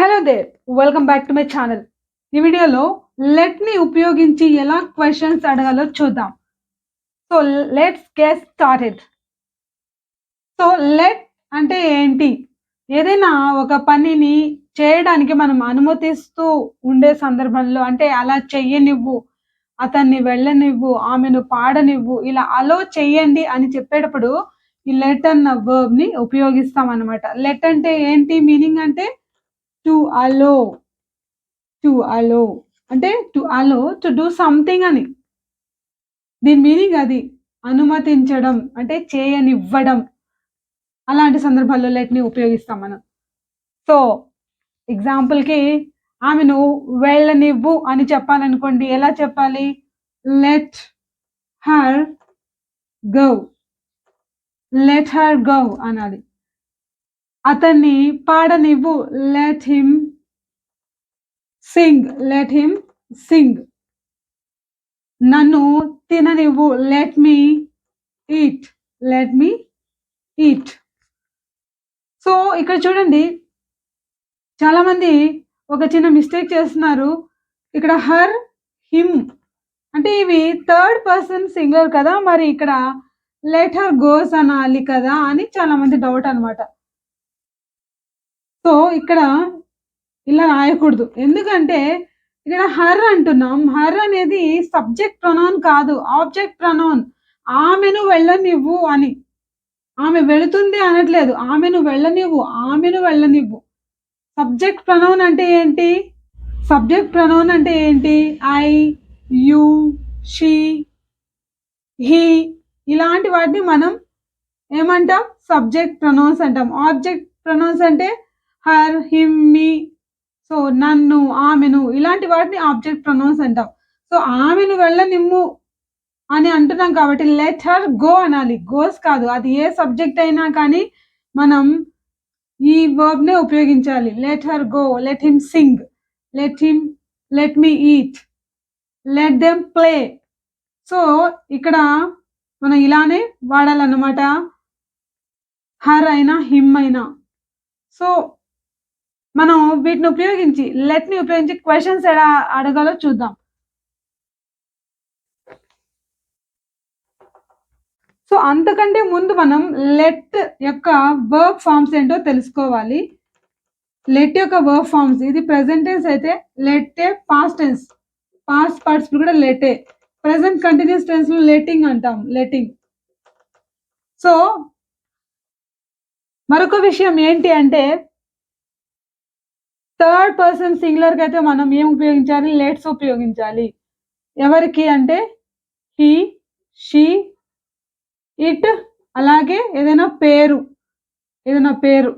Hello there welcome back to my channel ఈ వీడియోలో లెట్ని ఉపయోగించి ఎలా క్వశ్చన్స్ అడగాలో చూద్దాం. So let's get started so let అంటే ఏంటి? ఏదైనా ఒక పనిని చేయడానికి మనం అనుమతిస్తూ ఉండే సందర్భంలో అంటే అలా చెయ్యనివ్వు అతన్ని వెళ్ళనివ్వు ఆమెను పాడనివ్వు ఇలా అలో చెయ్యండి అని చెప్పేటప్పుడు ఈ లెట్ అన్న వర్బ్ని ఉపయోగిస్తాం అనమాట లెట్ అంటే ఏంటి? మీనింగ్ అంటే టు అలో టు అలో అంటే to allow to do something అని. దీని మీనింగ్ అది అనుమతించడం అంటే చేయనివ్వడం. అలాంటి సందర్భాల్లో లెట్ని ఉపయోగిస్తాం మనం. సో ఎగ్జాంపుల్కి ఆమెను వెళ్ళనివ్వు అని చెప్పాలనుకోండి ఎలా చెప్పాలి? Let her go let her go అనాలి. అతన్ని పాడనివ్వు. Let him sing let him sing నన్ను తిననివ్వు. Let me eat let me eat so ఇక్కడ చూడండి. చాలామంది ఒక చిన్న మిస్టేక్ చేస్తున్నారు. ఇక్కడ హర్ హిమ్ అంటే ఇవి థర్డ్ పర్సన్ సింగర్ కదా. మరి ఇక్కడ లెట్ హర్ గోస్ అనాలి కదా అని చాలా మంది డౌట్ అనమాట సో ఇక్కడ ఇలా రాయకూడదు. ఎందుకంటే ఇక్కడ హర్ అంటున్నాం. హర్ అనేది సబ్జెక్ట్ ప్రొనౌన్ కాదు. Object pronoun. ఆమెను వెళ్ళనివ్వు అని. ఆమె వెళుతుంది అనట్లేదు. ఆమెను వెళ్ళనివ్వు. ఆమెను వెళ్ళనివ్వు. సబ్జెక్ట్ ప్రొనౌన్ అంటే ఏంటి? సబ్జెక్ట్ ప్రొనౌన్ అంటే ఏంటి? ఐ యు షీ హీ ఇలాంటి వాటిని మనం ఏమంటాం? సబ్జెక్ట్ ప్రొనౌన్స్ అంటాం. ఆబ్జెక్ట్ ప్రొనౌన్స్ అంటే హర్ హిమ్ మీ. సో నన్ను ఆమెను ఇలాంటి వాటిని ఆబ్జెక్ట్ ప్రొనౌన్స్ అంటాం. సో ఆమెను వెళ్ళనిమ్ము అని అంటున్నాం కాబట్టి లెట్ హర్ గో అనాలి. గోస్ కాదు. అది ఏ సబ్జెక్ట్ అయినా కానీ మనం ఈ వర్బ్నే ఉపయోగించాలి. Let her go let him sing let him let me eat let them play so ఇక్కడ మనం ఇలానే వాడాలన్నమాట. హర్ అయినా హిమ్ అయినా. సో మనం వీటిని ఉపయోగించి లెట్ని ఉపయోగించి క్వశ్చన్స్ ఎలా అడగాలో చూద్దాం. సో అంతకంటే ముందు మనం లెట్ యొక్క వర్క్ ఫార్మ్స్ ఏంటో తెలుసుకోవాలి. లెట్ యొక్క వర్క్ ఫార్మ్స్ ఇది ప్రెసెంట్ టెన్స్ అయితే లెట్టే పాస్ట్ టెన్స్ పాస్ట్ పార్టిసిపల్ కూడా లెటే ప్రెసెంట్ కంటిన్యూస్ టెన్స్లో లెటింగ్ అంటాం లెటింగ్ సో మరొక విషయం ఏంటి అంటే థర్డ్ పర్సన్ సింగులర్కి అయితే మనం ఏం ఉపయోగించాలి? లెట్స్ ఉపయోగించాలి. ఎవరికి అంటే హీ షీ ఇట్ అలాగే ఏదైనా పేరు ఏదైనా పేరు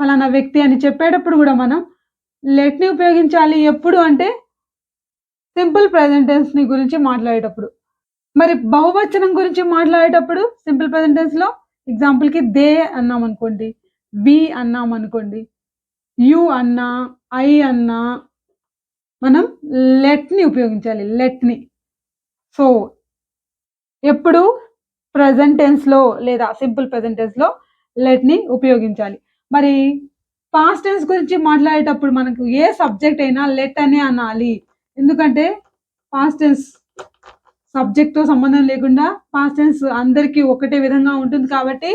ఫలానా వ్యక్తి అని చెప్పేటప్పుడు కూడా మనం లెట్ని ఉపయోగించాలి. ఎప్పుడు అంటే సింపుల్ని గురించి మాట్లాడేటప్పుడు. మరి బహువచనం గురించి మాట్లాడేటప్పుడు సింపుల్లో ఎగ్జాంపుల్కి దే అన్నాం అనుకోండి వి అన్నాం అనుకోండి యు అన్నా ఐ అన్నా మనం లెట్ని ఉపయోగించాలి లెట్ని. సో ఎప్పుడు ప్రజెంట్ టెన్స్లో లేదా సింపుల్ ప్రజెంట్ టెన్స్లో లెట్ని ఉపయోగించాలి. మరి పాస్ట్ టెన్స్ గురించి మాట్లాడేటప్పుడు మనకు ఏ సబ్జెక్ట్ అయినా లెట్ అనే అనాలి. ఎందుకంటే పాస్ట్ టెన్స్ సబ్జెక్ట్తో సంబంధం లేకుండా పాస్ట్ టెన్స్ అందరికీ ఒకటే విధంగా ఉంటుంది కాబట్టి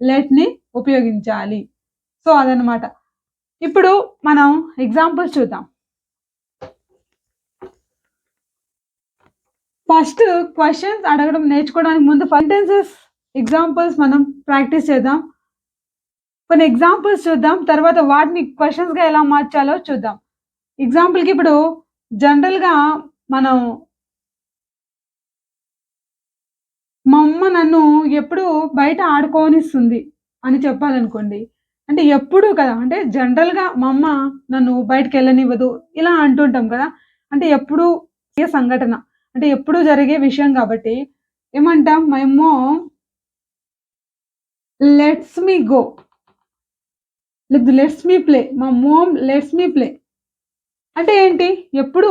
లెట్ని ఉపయోగించాలి. సో అదనమాట ఇప్పుడు మనం ఎగ్జాంపుల్స్ చూద్దాం. ఫస్ట్ క్వశ్చన్స్ అడగడం నేర్చుకోవడానికి ముందు సెంటెన్సెస్ ఎగ్జాంపుల్స్ మనం ప్రాక్టీస్ చేద్దాం. కొన్ని ఎగ్జాంపుల్స్ చూద్దాం తర్వాత వాటిని క్వశ్చన్స్గా ఎలా మార్చాలో చూద్దాం. ఎగ్జాంపుల్కి ఇప్పుడు జనరల్గా మనం మా అమ్మ నన్ను ఎప్పుడు బయట ఆడుకోనిస్తుంది అని చెప్పాలనుకోండి. అంటే ఎప్పుడు కదా అంటే జనరల్గా మా అమ్మ నన్ను బయటకు వెళ్ళనివ్వదు ఇలా అంటుంటాం కదా. అంటే ఎప్పుడు ఏ సంఘటన అంటే ఎప్పుడు జరిగే విషయం కాబట్టి ఏమంటాం మేము లెట్స్ మీ గో లేదు లెట్స్ మీ ప్లే మా మోమ్ లెట్స్ మీ ప్లే. అంటే ఏంటి? ఎప్పుడు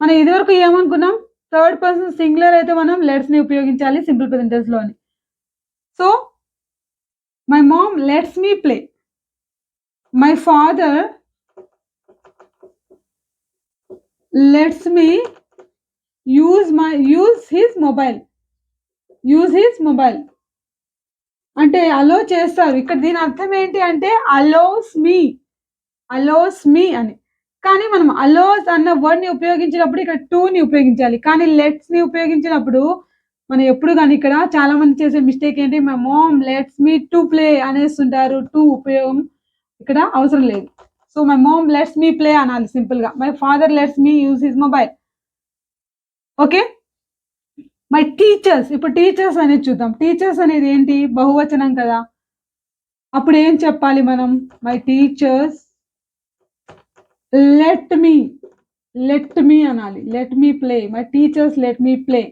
మనం ఇదివరకు ఏమనుకున్నాం? థర్డ్ పర్సన్ సింగులర్ అయితే మనం లెట్స్ని ఉపయోగించాలి సింపుల్ ప్రజెంటెన్స్లో అని so my mom lets me play my father lets me use my use his mobile use his mobile అంటే అలో చేస్తారు. ఇక్కడ దీని అర్థం ఏంటి అంటే అలోస్ మీ అలోస్ మీ అని. కానీ మనం అలోస్ అన్న వర్డ్ని ఉపయోగించినప్పుడు ఇక్కడ టూని ఉపయోగించాలి. కానీ లెట్స్ని ఉపయోగించినప్పుడు మనం ఎప్పుడు కానీ ఇక్కడ చాలా మంది చేసే మిస్టేక్ ఏంటి? My mom lets me to play అనేస్తుంటారు. To ఉపయోగం ఇక్కడ అవసరం లేదు. So my mom lets me play అనాలి సింపుల్గా. My father lets me use his mobile okay my teachers ఇప్పుడు టీచర్స్ అనేది చూద్దాం. టీచర్స్ అనేది ఏంటి? బహువచనం కదా. అప్పుడు ఏం చెప్పాలి మనం? My teachers let me let me అనాలి. Let me play my teachers let me play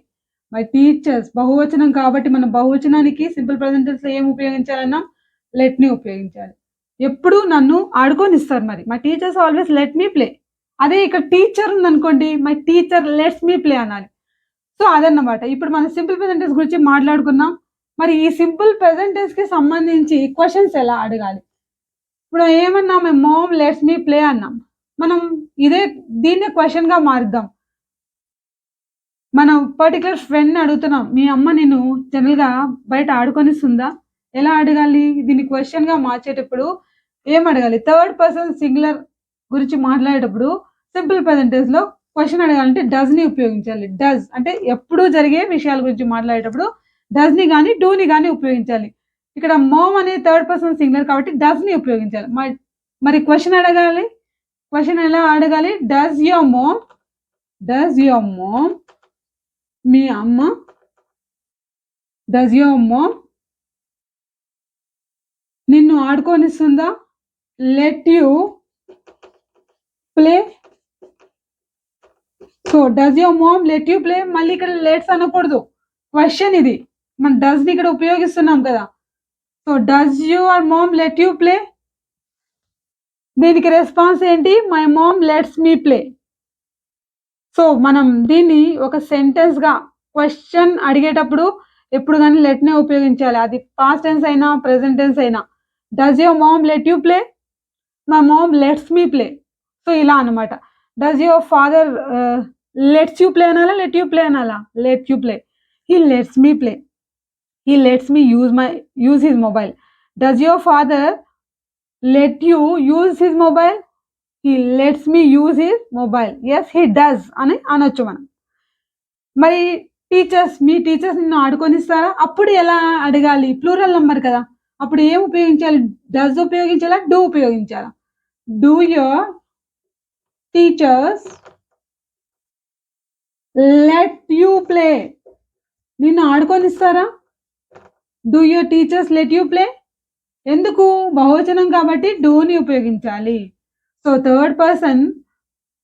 my teachers బహువచనం కాబట్టి మనం బహువచనానికి సింపుల్ ప్రజెంటెన్స్లో ఏం ఉపయోగించాలన్నా లెట్ని ఉపయోగించాలి ఎప్పుడు నన్ను ఆడుకొనిస్తారు మరి my teachers always let me play అదే ఇక్కడ టీచర్ ఉందనుకోండి my teacher lets me play అనాలి సో అదన్నమాట ఇప్పుడు మనం సింపుల్ ప్రజెంటెన్స్ గురించి మాట్లాడుకున్నాం మరి ఈ సింపుల్ ప్రెజెంటెన్స్కి సంబంధించి క్వశ్చన్స్ ఎలా అడగాలి ఇప్పుడు ఏమన్నా మేము మోమ్ లెట్స్ మీ ప్లే అన్నాం మనం ఇదే దీన్నే క్వశ్చన్గా మారుద్దాం మనం పర్టికులర్ ఫ్రెండ్ అడుగుతున్నాం మీ అమ్మ నేను జనరల్గా బయట ఆడుకొనిస్తుందా? ఎలా అడగాలి? దీన్ని క్వశ్చన్గా మార్చేటప్పుడు ఏం అడగాలి? థర్డ్ పర్సన్ సింగులర్ గురించి మాట్లాడేటప్పుడు సింపుల్ ప్రెజెంటెన్స్లో క్వశ్చన్ అడగాలంటే డజ్ని ఉపయోగించాలి. డజ్ అంటే ఎప్పుడు జరిగే విషయాల గురించి మాట్లాడేటప్పుడు డస్ని కానీ డూని కానీ ఉపయోగించాలి. ఇక్కడ మోమ్ అనే థర్డ్ పర్సన్ సింగులర్ కాబట్టి డజ్ని ఉపయోగించాలి. మరి మరి క్వశ్చన్ అడగాలి? క్వశ్చన్ ఎలా అడగాలి? Does your mom does your mom మీ అమ్మ? డజ్ యువర్ మోమ్ నిన్ను ఆడుకొనిస్తుందా? Let you play so does your mom let you play మళ్ళీ ఇక్కడ లెట్స్ అనకూడదు. క్వశ్చన్ ఇది. మనం డజ్ని ఇక్కడ ఉపయోగిస్తున్నాం కదా. So does your mom let you play దీనికి రెస్పాన్స్ ఏంటి? My mom lets me play so మనం దీన్ని ఒక సెంటెన్స్గా క్వశ్చన్ అడిగేటప్పుడు ఎప్పుడు కానీ లెట్ నే ఉపయోగించాలి. అది పాస్ట్ టెన్స్ అయినా ప్రెసెంట్ టెన్స్ అయినా. Does your mom let you play my mom lets me play so ఇలా అనమాట does your father lets you play అనాలా? లెట్ యూ ప్లే అనాలా? Let you play he lets me play he lets me use my use his mobile does your father let you use his mobile he lets me use his mobile yes he does అని అనొచ్చు మనం. మరి teachers మీ teachers నిన్ను ఆడుకొనిస్తారా? అప్పుడు ఎలా అడగాలి? Plural number కదా. అప్పుడు ఏం ఉపయోగించాలి? డస్ ఉపయోగించాలా? డూ ఉపయోగించాలా? Do your teachers let you play నిన్ను ఆడుకొనిస్తారా? Do your teachers let you play ఎందుకు? బహువచనం కాబట్టి డూని ఉపయోగించాలి. సో థర్డ్ పర్సన్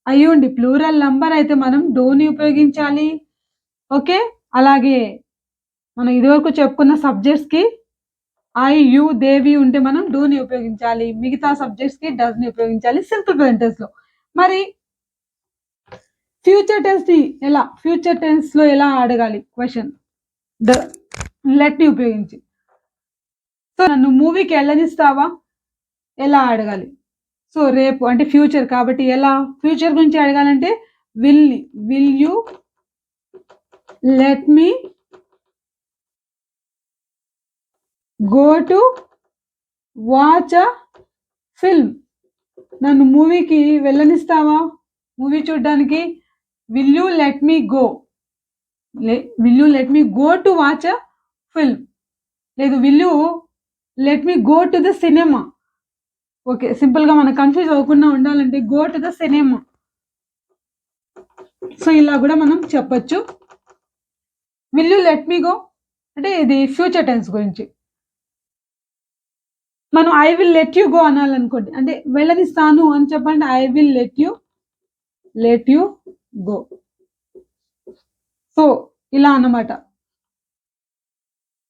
అయ్యుండి ప్లూరల్ నంబర్ అయితే మనం డోని ఉపయోగించాలి. ఓకే అలాగే మనం ఇదివరకు చెప్పుకున్న సబ్జెక్ట్స్కి ఐ యు దేవి ఉంటే మనం డూని ఉపయోగించాలి. మిగతా సబ్జెక్ట్స్కి ని ఉపయోగించాలి. సింపుల్ ప్రెజెంటెన్స్లో. మరి ఫ్యూచర్ టెన్స్ని ఎలా ఫ్యూచర్ టెన్స్లో ఎలా అడగాలి? క్వశ్చన్ ద లెట్ని ఉపయోగించి. సో నన్ను మూవీకి వెళ్ళనిస్తావా? ఎలా అడగాలి? సో రేపు అంటే ఫ్యూచర్ కాబట్టి ఎలా? ఫ్యూచర్ గురించి అడగాలంటే will will you let me go to watch a film నన్ను మూవీకి వెళ్ళనిస్తావా? మూవీ చూడడానికి will you let me go will you let me go to watch a film లేదు will you let me go to the cinema okay సింపుల్గా మనం confuse అవ్వకుండా ఉండాలంటే go to the cinema so ఇలా కూడా మనం చెప్పొచ్చు. Will you let me go అంటే ఇది ఫ్యూచర్ టెన్స్ గురించి. మనం I will let you go అనాలనుకోండి. అంటే వెళ్ళనిస్తాను అని చెప్పండి I will let you let you go so ఇలా అన్నమాట.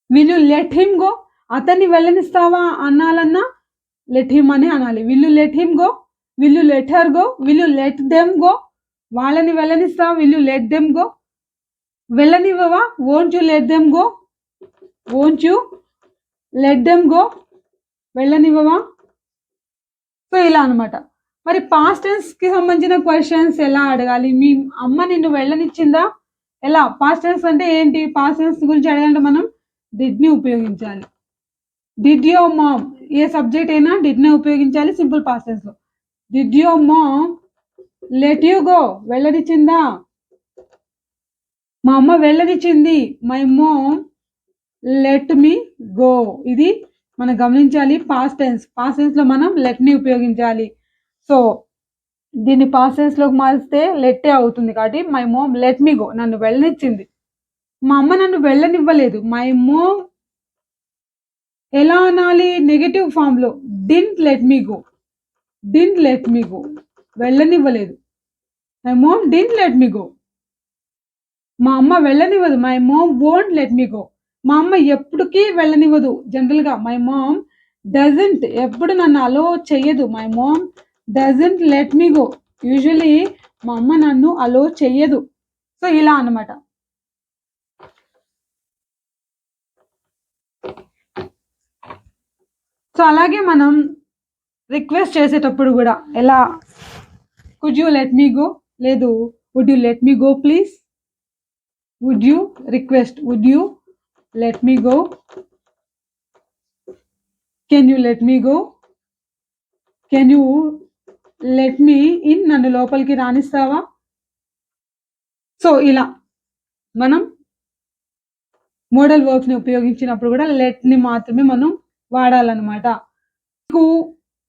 Will you let him go అతన్ని వెళ్ళనిస్తావా అనాలన్నా లెట్ హిమ్ అని అనాలి. Will let him go will let her go will let them go వాళ్ళని వెళ్ళనిస్తావా? Will let them go వెళ్ళనివ్వవా? Won't you let them go won't you let them go వెళ్ళనివ్వవా? So ఇలా అనమాట మరి పాస్ట్ టెన్స్కి సంబంధించిన క్వశ్చన్స్ ఎలా అడగాలి? మీ అమ్మ నిన్ను వెళ్ళనిచ్చిందా? ఎలా? పాస్ట్ టెన్స్ అంటే ఏంటి? పాస్ట్ టెన్స్ గురించి అడగాలంటే మనం డిడ్ని ఉపయోగించాలి. డిడ్ యో మామ్ ఏ సబ్జెక్ట్ అయినా డిడ్ నే ఉపయోగించాలి simple పాసెస్లో did your mom let you go వెళ్ళనిచ్చిందా? మా అమ్మ వెళ్ళనిచ్చింది. My mom let me go ఇది మనం గమనించాలి పాస్ట్ టెన్స్ పాస్ట్ టెన్స్లో మనం లెట్ని ఉపయోగించాలి. సో దీన్ని పాస్ట్ టెన్స్లోకి మారిస్తే లెట్టే అవుతుంది కాబట్టి my mom let me go నన్ను వెళ్ళనిచ్చింది. మా అమ్మ నన్ను వెళ్ళనివ్వలేదు. మై మోమ్ ఎలా అనాలి? నెగటివ్ ఫామ్లో. Didn't let me go didn't let me go వెళ్ళనివ్వలేదు. My mom didn't let me go మా అమ్మ వెళ్ళనివ్వదు. My mom won't let me go మా అమ్మ ఎప్పటికీ వెళ్ళనివ్వదు. జనరల్గా మై మోమ్ డజంట్ ఎప్పుడు నన్ను అలో చెయ్యదు. My mom doesn't let me go usually మా అమ్మ నన్ను అలో చెయ్యదు. సో ఇలా అన్నమాట. సో అలాగే మనం రిక్వెస్ట్ చేసేటప్పుడు కూడా ఎలా? Could you let me go లేదు would you let me go please would you request would you let me go can you let me go can you let me in నన్ను లోపలికి రాణిస్తావా so ఇలా మనం model వర్క్ని ఉపయోగించినప్పుడు కూడా లెట్ని మాత్రమే మనం వాడాలన్నమాట. మీకు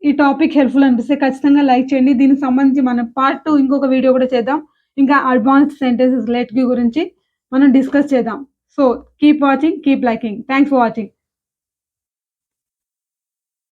ఈ టాపిక్ హెల్ప్ఫుల్ అనిపిస్తే ఖచ్చితంగా లైక్ చేయండి. దీనికి సంబంధించి మనం పార్ట్ టూ ఇంకొక వీడియో కూడా చేద్దాం. ఇంకా అడ్వాన్స్డ్ సెంటెన్సెస్ లెట్ గురించి మనం డిస్కస్ చేద్దాం. So keep watching keep liking. Thanks for watching.